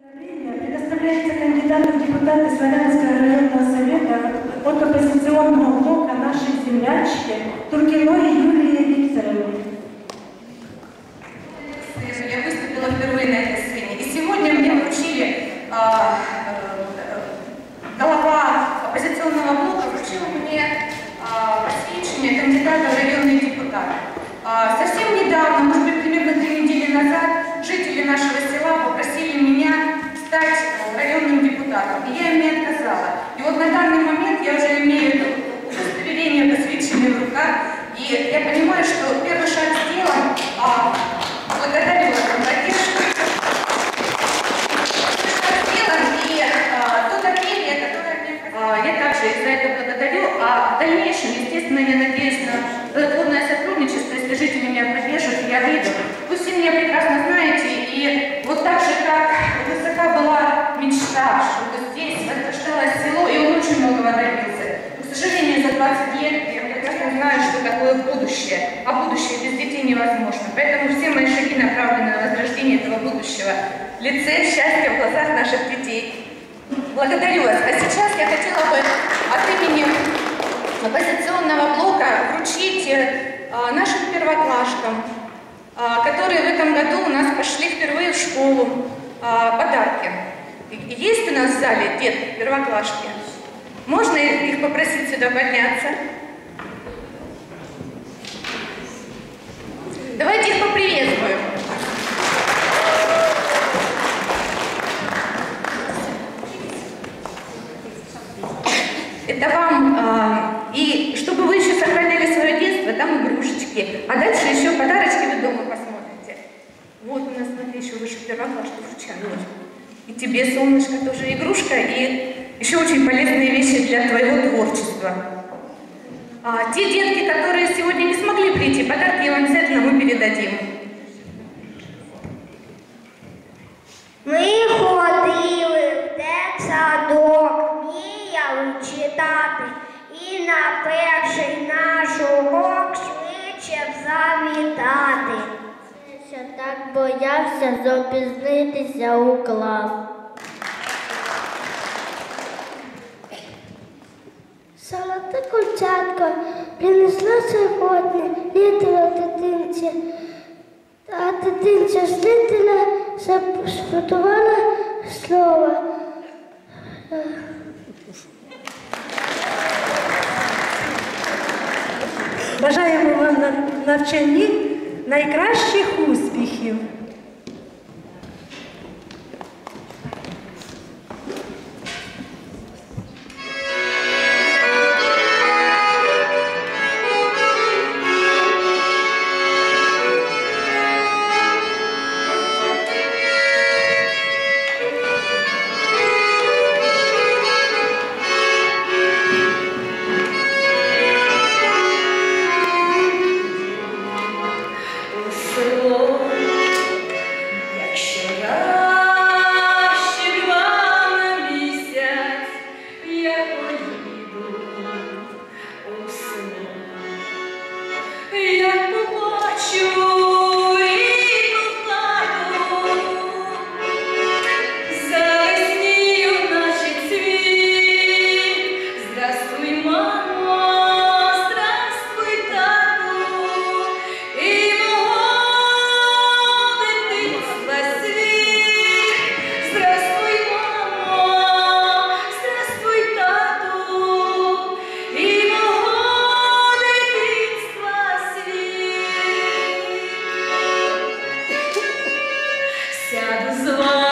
Предоставляется кандидату в депутаты Славянского районного совета от оппозиционного блока нашей землячки Туркиной Юлии Викторовны. Я выступила впервые на этой сцене. И сегодня мне вручили а, э, голова оппозиционного блока вручил мне а, посвящение кандидата в. А, совсем недавно, может быть, примерно три недели назад, жители нашего села попросили меня э, депутатом. И я им не отказала. И вот на данный момент я уже имею это удостоверение посвящение в руках. И я понимаю, что первый шаг сделан. А, благодарю вас и а, а, я также за это благодарю. А в дальнейшем, естественно, я надеюсь на плодотворное сотрудничество, если жители меня поддержат, я выйду. Вы все меня прекрасно знаете, и вот так же, как высока была мечта, очень многого добился. Но, к сожалению, за 20 лет я прекрасно знаю, что такое будущее, а будущее без детей невозможно. Поэтому все мои шаги направлены на возрождение этого будущего. Лице счастья в глазах наших детей. Благодарю вас. А сейчас я хотела бы от имени оппозиционного блока вручить э, нашим первоклашкам, э, которые в этом году у нас пошли впервые в школу, э, подарки. Есть у нас в зале детки, первоклашки? Можно их попросить сюда подняться? Давайте их поприветствуем. Это вам, а, и чтобы вы еще сохраняли свое детство, там игрушечки. А дальше еще подарочки вы дома посмотрите. Вот у нас, смотри, еще выше первоклашки вручают. И тебе, солнышко, тоже игрушка, и еще очень полезные вещи для твоего творчества. А, те детки, которые сегодня не смогли прийти, подарки я вам обязательно мы передадим. Ми ходили в дитсадок, мріяли читати, і на перший наш урок швидше б завітати. Що так боявся запізнитися у клас. Золоте кульчатко принесла сьогодні літера дитинці, а дитинця з літера сфотувала слово. Бажаємо вам на навчанні найкращих успіхів. you. the Lord.